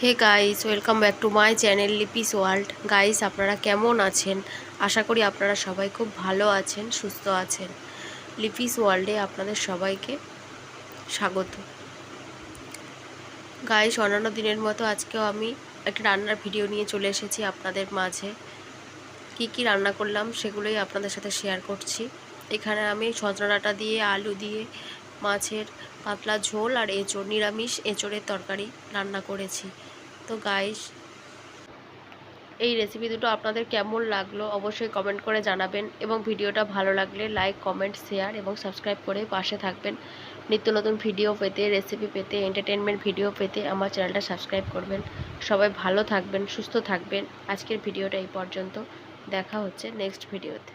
Hey guys, welcome back to my channel Lipi's world. Guys, আপনারা কেমন আছেন? আশা করি আপনারা সবাই খুব ভালো আছেন, সুস্থ আছেন। লিপিস ওয়ার্ল্ডে আপনাদের সবাইকে স্বাগত। গাইস, অন্যান্য দিনের মতো আজকেও আমি একটা রান্নার ভিডিও নিয়ে চলে এসেছি আপনাদের মাঝে। কি কি রান্না করলাম সেগুলোই আপনাদের সাথে শেয়ার করছি। এখানে আমি সজনা ডাঁটা দিয়ে, আলু দিয়ে মাছের পাতলা ঝোল আর এঁচড়, নিরামিষ এঁচড়ের তরকারি রান্না করেছি। তো গাইস এই রেসিপি দুটো আপনাদের কেমন লাগল অবশ্যই কমেন্ট করে জানাবেন এবং ভিডিওটা ভালো লাগলে লাইক কমেন্ট শেয়ার এবং সাবস্ক্রাইব করে পাশে থাকবেন। নিত্য নতুন ভিডিও পেতে রেসিপি পেতে এন্টারটেনমেন্ট ভিডিও পেতে আমার চ্যানেলটা সাবস্ক্রাইব করবেন। সবাই ভালো থাকবেন, সুস্থ থাকবেন। আজকের ভিডিওটা এই পর্যন্ত। দেখা হচ্ছে নেক্সট ভিডিওতে